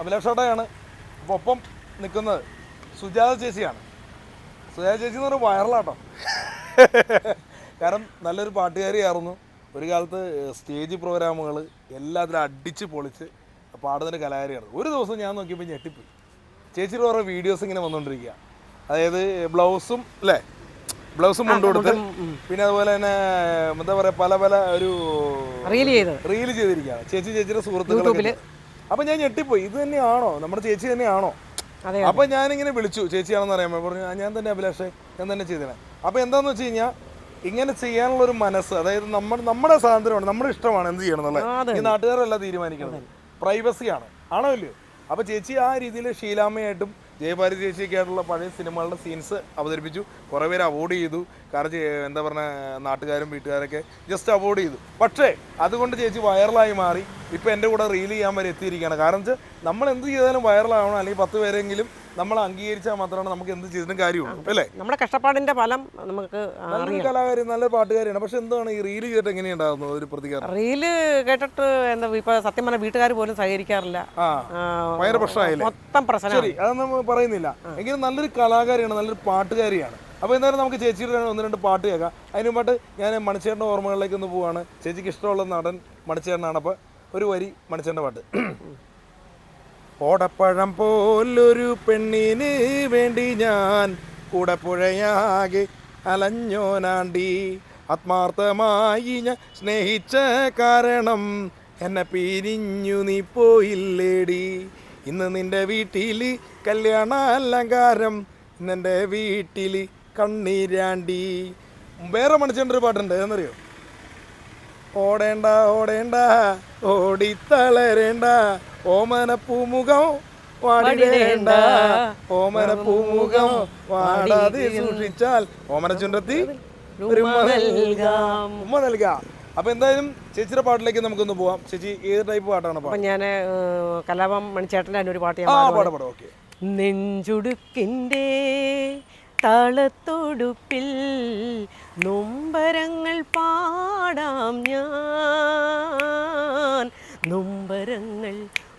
അഭിലാഷേട്ടയാണ് അപ്പോൾ ഒപ്പം നിൽക്കുന്നത് സുജാത ചേച്ചിയാണ്. സുജാത ചേച്ചി എന്ന് പറഞ്ഞാൽ വൈറലാട്ടോ. കാരണം നല്ലൊരു പാട്ടുകാരിയായിരുന്നു. ഒരു കാലത്ത് സ്റ്റേജ് പ്രോഗ്രാമുകൾ എല്ലാത്തിലും അടിച്ച് പൊളിച്ച് പാടുന്നൊരു കലാകാരിയായിരുന്നു. ഒരു ദിവസം ഞാൻ നോക്കിയപ്പോൾ ഞെട്ടിപ്പോയി. ചേച്ചി ഓരോ വീഡിയോസ് ഇങ്ങനെ വന്നുകൊണ്ടിരിക്കുക അതായത് ബ്ലൗസും അല്ലേ ബ്ലൗസും കൊണ്ടുകൊടുത്ത് പിന്നെ അതുപോലെ തന്നെ എന്താ പറയുക പല പല ഒരു റീൽ ചെയ്തത് റീൽ ചെയ്തിരിക്കുകയാണ് ചേച്ചി ചേച്ചിയുടെ സുഹൃത്തുക്കളൊക്കെ അപ്പൊ ഞാൻ ഞെട്ടിപ്പോയി. ഇത് തന്നെയാണോ? നമ്മുടെ ചേച്ചി തന്നെയാണോ? ഞാൻ ഇങ്ങനെ വിളിച്ചു. ചേച്ചിയാണെന്ന് അറിയാമോ പറഞ്ഞു ഞാൻ തന്നെ അഭിലാഷേ ഞാൻ തന്നെ ചെയ്തേ അപ്പൊ എന്താന്ന് വെച്ച് കഴിഞ്ഞാൽ ഇങ്ങനെ ചെയ്യാനുള്ള ഒരു മനസ്സ് അതായത് നമ്മൾ നമ്മുടെ സ്വാതന്ത്ര്യമാണ് നമ്മുടെ ഇഷ്ടമാണ് എന്ത് ചെയ്യണം എന്നുള്ളത്. ഈ നാട്ടുകാരല്ല തീരുമാനിക്കുന്നത്. പ്രൈവസിയാണ് ആണോ. ഇല്ലയോ? അപ്പൊ ചേച്ചി ആ രീതിയിൽ ഷീലാമ്മയായിട്ടും ജയഭാരതി ചേച്ചിയൊക്കെയായിട്ടുള്ള പഴയ സിനിമകളുടെ സീൻസ് അവതരിപ്പിച്ചു. കുറേ പേര് അവോയ്ഡ് ചെയ്തു. കാരണം എന്താ പറഞ്ഞ നാട്ടുകാരും വീട്ടുകാരൊക്കെ ജസ്റ്റ് അവോയ്ഡ് ചെയ്തു. പക്ഷേ അതുകൊണ്ട് ചേച്ചി വൈറലായി മാറി. ഇപ്പോൾ എന്റെ കൂടെ റീൽ ചെയ്യാൻ വരെ എത്തിയിരിക്കുകയാണ്. കാരണം വെച്ചാൽ നമ്മൾ എന്ത് ചെയ്താലും വൈറലാവണം അല്ലെങ്കിൽ പത്ത് പേരെങ്കിലും നമ്മൾ അംഗീകരിച്ചാൽ മാത്രമാണ് നമുക്ക് എന്ത് ചെയ്തിട്ടും കാര്യമുള്ളൂ. അല്ലേ? നമ്മുടെ കഷ്ടപ്പാടിന്റെ ഫലം നമുക്ക് നല്ലൊരു കലാകാരി നല്ല പാട്ടുകാരിയാണ്. പക്ഷെ എന്താണ് ഈ റീൽ ചെയ്തിട്ട് എങ്ങനെയുണ്ടാകുന്നത് ഒരു പ്രതികരണം. റീൽ കേട്ടിട്ട് എന്താ ഇപ്പൊ സത്യം പറഞ്ഞ വീട്ടുകാർ പോലും സഹകരിക്കാറില്ല. ഭയങ്കര പ്രശ്നമായില്ലേ? മൊത്തം പ്രശ്നം ശരി അതൊന്നും നമ്മൾ പറയുന്നില്ല. എങ്കിലും നല്ലൊരു കലാകാരിയാണ് നല്ലൊരു പാട്ടുകാരിയാണ്. അപ്പോൾ എന്തായാലും നമുക്ക് ചേച്ചിയുടെ ഒന്ന് രണ്ട് പാട്ട് കേൾക്കാം. അതിന് മുമ്പായിട്ട് ഞാൻ മണിച്ചേട്ടന്റെ ഓർമ്മകളിലേക്ക് ഒന്ന് പോവാണ്. ചേച്ചിക്ക് ഇഷ്ടമുള്ള നടൻ മണിച്ചേട്ടനാണ്. അപ്പോൾ ഒരു വരി മണിച്ചേട്ടന്റെ പാട്ട്. ഓടപ്പഴം പോലൊരു പെണ്ണിന് വേണ്ടി ഞാൻ കൂടപ്പുഴയാകെ അലഞ്ഞോനാണ്ടി. ആത്മാർത്ഥമായി ഞാൻ സ്നേഹിച്ച കാരണം എന്നെ പിരിഞ്ഞു നീ പോയില്ലേടി. ഇന്ന് നിന്റെ വീട്ടിൽ കല്യാണ അലങ്കാരം നിന്റെ വീട്ടിൽ കണ്ണീരാണ്ടി. വേറെ മണിച്ചേണ്ട ഒരു പാട്ടുണ്ട് എന്നറിയോ ഓടേണ്ട ഓടേണ്ട ഓടിത്തളരേണ്ട. ഓമനപ്പൂമുഖം പൂമുഖം വാടിടേണ്ട. ഓമനപ്പൂമുഖം പൂമുഖം വാടാതെ സൂക്ഷിച്ചാൽ ഓമന ചുണ്ടത്തി ഒരു ഉമ്മ നൽകാം. ഉമ്മ നൽകാം. അപ്പൊ എന്തായാലും ചേച്ചിയുടെ പാട്ടിലേക്ക് നമുക്കൊന്ന് പോവാം. ചേച്ചി ഏത് ടൈപ്പ് പാട്ടാണ് അപ്പൊ ഞാൻ കലാപം മണിച്ചേട്ടന്റെ ഒരു പാട്ട് ഞാൻ. പാടാം പാടാം ഓക്കെ. നെഞ്ചുടുക്കിന്റെ താളത്തൊടുപ്പിൽ നൊമ്പരങ്ങൾ പാടാം ഞാൻ. നൊമ്പരങ്ങൾ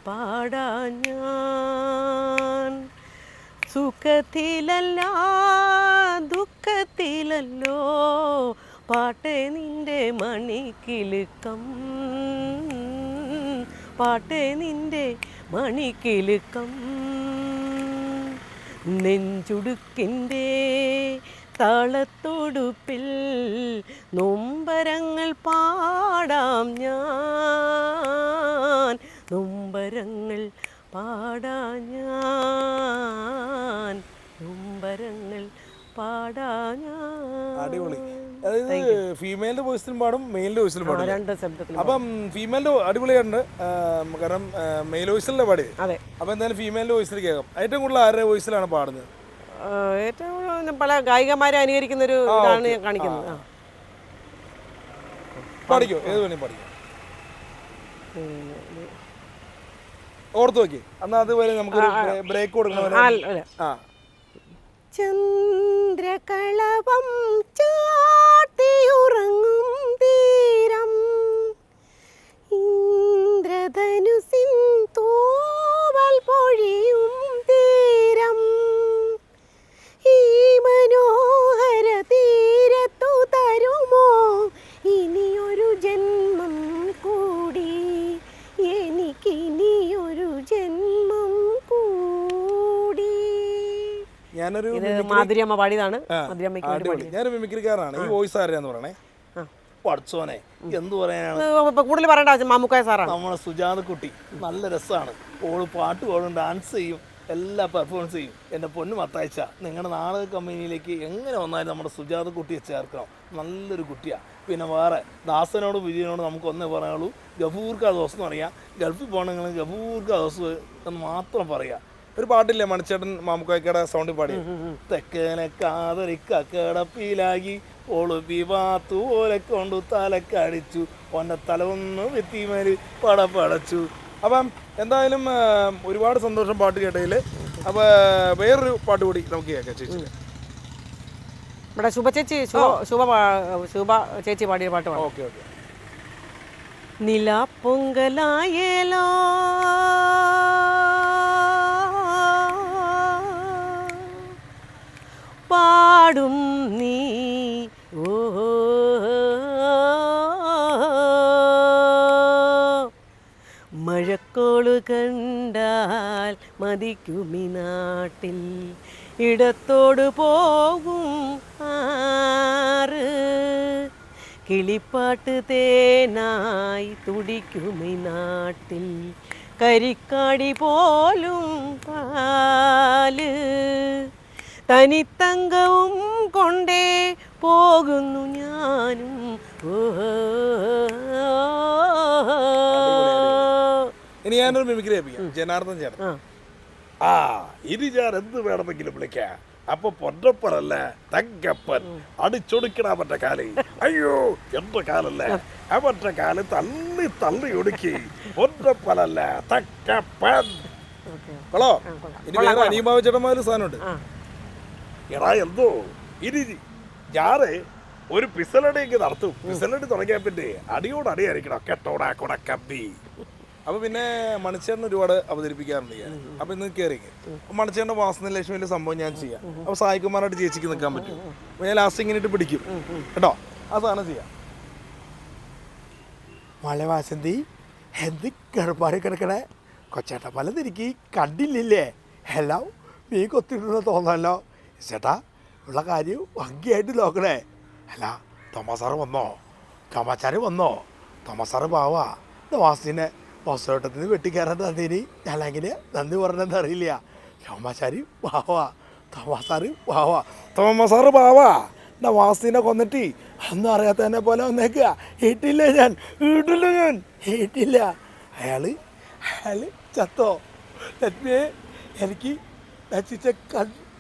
പാടാം ഞാൻ. സുഖത്തിലല്ല ദുഃഖത്തിലല്ലോ പാട്ടേ നിന്റെ മണിക്കിലുക്കം. പാട്ടേ നിന്റെ മണിക്കിലുക്കം. നെഞ്ചുടുക്കിന്റെ താളത്തൊടുപ്പിൽ നൊമ്പരങ്ങൾ പാടാം ഞാൻ. നൊമ്പരങ്ങൾ പാടാ ഞാൻ. നൊമ്പരങ്ങൾ പാടാ ഞാൻ. അടിപൊളി. അതായത് ഫീമെയിലിന്റെ വോയിസിലും പാടും മെയിലിന്റെ വോയിസിലും പാടും. രണ്ട് ശബ്ദത്തിൽ അപ്പം ഫീമെയിലിന്റെ അടിപൊളിയായിട്ടുണ്ട്. കാരണം മെയിൽ വോയിസിലെ പാടി അതെ. അപ്പം എന്തായാലും ഫീമെയിലിന്റെ വോയിസിൽ കേൾക്കാം. ഏറ്റവും കൂടുതൽ ആരുടെ വോയിസിലാണ് പാടുന്നത്? ഏറ്റവും പല ഗായികമാരെ അനുകരിക്കുന്ന ഒരു ഇതാണ് ഞാൻ കാണിക്കുന്നത്. പാടിക്കോ? ഏത് വേണേ പാടിക്കോ? ഓർത്തു നോക്കി എന്നാ അതുപോലെ നമുക്ക് ബ്രേക്ക് കൊടുക്കണം. ആ. ചന്ദ്രകളവം ചാട്ടിയുറങ്ങും ഞാനൊരു മാധുര്യമ്മ പാടിയതാണ്. ഞാനൊരു മിമിക്രിക്കാരനാണ് ഈ വോയിസ് ആരാന്ന് പറയണേ. പഠിച്ചോനെ എന്ത് പറയാനാണ്? കൂടുതൽ പറയണ്ട മാമുക്കായ സാറാണ്. നമ്മളെ സുജാത കുട്ടി നല്ല രസമാണ് ഓൾ പാട്ട് പാടും ഡാൻസ് ചെയ്യും എല്ലാ പെർഫോമൻസ് ചെയ്യും. എന്റെ പൊന്നു മത്താഴ്ച നിങ്ങളുടെ നാടക കമ്പനിയിലേക്ക് എങ്ങനെ വന്നാലും നമ്മുടെ സുജാത കുട്ടിയെ ചേർക്കണം. നല്ലൊരു കുട്ടിയാണ് പിന്നെ വേറെ ദാസനോട് വിജയനോട് നമുക്ക് ഒന്നേ പറയാനുള്ളൂ. ഗഫൂർക്ക ദോസ് എന്ന് പറയാം. ഗൾഫിൽ പോകണമെങ്കിൽ ഗഫൂർക്ക ദോസ് എന്ന് മാത്രം പറയാം. ഒരു പാട്ടില്ലേ മണിച്ചേട്ടൻ മാമുക്കായ്ക്കയുടെ സൗണ്ടിൽ പാടി? തെക്കനെ കാതറിക്ക കിടപ്പിലാകി ഒളുപി വാത്തു ഓലെ കൊണ്ടു തലക്കടിച്ചു. ഒന്നെ തല ഒന്ന് വെത്തിമേൽ പടപ്പടച്ചു അപ്പം എന്തായാലും ഒരുപാട് സന്തോഷം പാട്ട് കേട്ടതിൽ അപ്പോൾ വേറൊരു പാട്ട് കൂടി നമുക്ക് കേൾക്കാം ചേച്ചി. ഇവിടെ ശുഭ ചേച്ചി ശുഭ ശുഭ ചേച്ചി പാടിയ പാട്ട് ഓക്കെ ഓക്കെ. നില പൊങ്കലായേലോ. പാടും നീ. ഓ. മഴക്കോൾ കണ്ടാൽ മതിക്കുമി നാട്ടിൽ. ഇടത്തോട് പോകും ആറ്. കിളിപ്പാട്ട് തേനായി തുടിക്കുമി നാട്ടിൽ. കരിക്കാടി പോലും പാൽ. തനിത്തങ്കവും കൊണ്ടേ പോകുന്നു ഞാനും. ഇനി ഞാനൊരു മിമിക്രി കേൾപ്പിക്കാം ജനാർദ്ദൻ ചേട്ടൻ. ആ. ഇനി ഞാൻ എന്ത് വേണമെങ്കിലും വിളിക്കാം. അപ്പൊ പൊന്നപ്പനല്ല തങ്കപ്പൻ അടിച്ചൊടുക്കണ അവന്റെ കാൽ. അയ്യോ എന്റെ കാലല്ല? അവന്റെ കാൽ തള്ളി തള്ളി ഒടുക്കി. പൊന്നപ്പനല്ല തക്കപ്പൻ കളോ. ഇനി വേറെ അനിയമാവ ചേട്ടന്മാര് സാധനമുണ്ട്. എടാ എന്തോ? ഇനി ഞാറ് ഒരു പിസലടിയൊക്കെ നടത്തും. പിസലടി തുടങ്ങിയ പിന്നെ അടിയോട് അടിയായിരിക്കണം കെട്ടോടാ കൊട കമ്പി അപ്പൊ പിന്നെ മണിച്ചേട്ടൻ ഒരുപാട് അവതരിപ്പിക്കാറുണ്ട് ഞാൻ. അപ്പൊ ഇന്ന് കയറി മണിച്ചേട്ടന്റെ വാസന ലക്ഷ്മിന്റെ സംഭവം ഞാൻ ചെയ്യാം. അപ്പൊ സായികുമാറായിട്ട് ചേച്ചിക്ക് നിൽക്കാൻ പറ്റും. അപ്പൊ ഞാൻ ലാസ്റ്റ് ഇങ്ങനെ ഇട്ട് പിടിക്കും. കേട്ടോ? ആ സാധനം ചെയ്യാം. മഴ വാസന്തി എന്ത് കിടപ്പാട് കിടക്കണേ? കൊച്ചേട്ട പല തിരിക്കി കണ്ടില്ലില്ലേ എല്ലാം നീ കൊത്തിട്ടുണ്ടെന്ന് തോന്നല്ലോ ചേട്ടാ ഉള്ള കാര്യം ഭംഗിയായിട്ട് നോക്കണേ. അല്ല തോമസാറ് വന്നോ? തോമാച്ചാർ വന്നോ? തോമസാറ് പാവാ. വാസിനെ ബസ്സോട്ടത്തിൽ നിന്ന് വെട്ടിക്കയറാൻ തന്നീനി അല്ലെങ്കിൽ നന്ദി പറഞ്ഞെന്ന് അറിയില്ല. തോമാച്ചാരി പാവാ. തോമാസാറ് പാവാ. തോമസാറ് പാവാ. എന്റെ വാസിനെ കൊന്നിട്ട് ഒന്നും അറിയാത്തതിനെ പോലെ വന്നേക്കുക ഇട്ടില്ല ഞാൻ. ഇട്ടില്ല ഞാൻ. ഇട്ടില്ല അയാൾ അയാൾ ചത്തോ? ലക്ഷ്മിയെ എനിക്ക്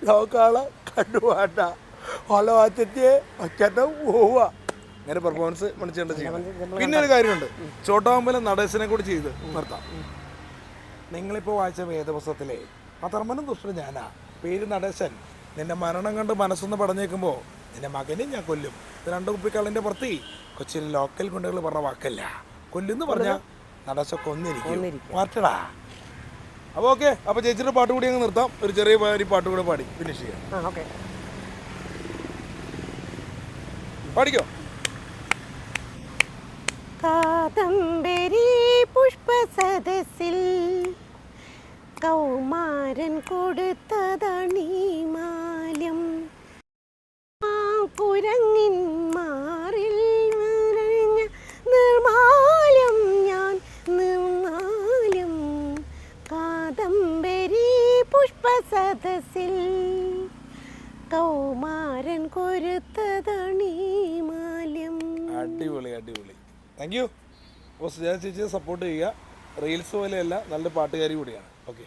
കണ്ണോക്കാളെ കണ്ടുപാട്ട ഓല വാച്ചത്തെ ഒച്ചട്ട പോവുക അങ്ങനെ പെർഫോമൻസ് മണിച്ചേണ്ട ചെയ്യണം പിന്നെ ഒരു കാര്യമുണ്ട്. ചോട്ടാമ്പലം നടേശനെ കൂടി ചെയ്ത് നിർത്താം. നിങ്ങളിപ്പോൾ വായിച്ച വേദപുസ്തകത്തിലെ അധർമ്മനും ദുഷ്ടനും ഞാനാ. പേര് നടേശൻ. നിന്റെ മരണം കണ്ട് മനസ്സൊന്ന് പടഞ്ഞേക്കുമ്പോൾ നിന്റെ മകനെ ഞാൻ കൊല്ലും. ഇത് രണ്ട് കുപ്പിക്കള്ളിന്റെ പുറത്തി കൊച്ചിയിലെ ലോക്കൽ ഗുണ്ടകൾ പറഞ്ഞ വാക്കല്ല. കൊല്ലുന്നു പറഞ്ഞാൽ നടേശ കൊന്നിരിക്കും. മാറ്റടാ. അപ്പോൾ ഓക്കെ അപ്പോൾ ചേച്ചിയുടെ പാട്ട് കൂടി അങ്ങ് നിർത്താം. ഒരു ചെറിയ പാരി പാട്ട് കൂടെ പാടി ഫിനിഷ് ചെയ്യാം. പാടിക്കോ ഓക്കെ. പാടിക്കോ? കാദംബരി പുഷ്പസദസ്സിൽ കൗമാരൻ കൊടുത്തതണീ മാല്യം ആ കുരങ്ങിൻ പുഷ്പസദസ്സിൽ കൗമാരൻ കൊരുത്തതണീ മാല്യം. അടിപൊളി അടിപൊളി. താങ്ക് യു അപ്പോൾ സുജാത ചേച്ചിയെ സപ്പോർട്ട് ചെയ്യുക. റീൽസ് പോലെയല്ല നല്ല പാട്ടുകാരി കൂടിയാണ്. ഓക്കെ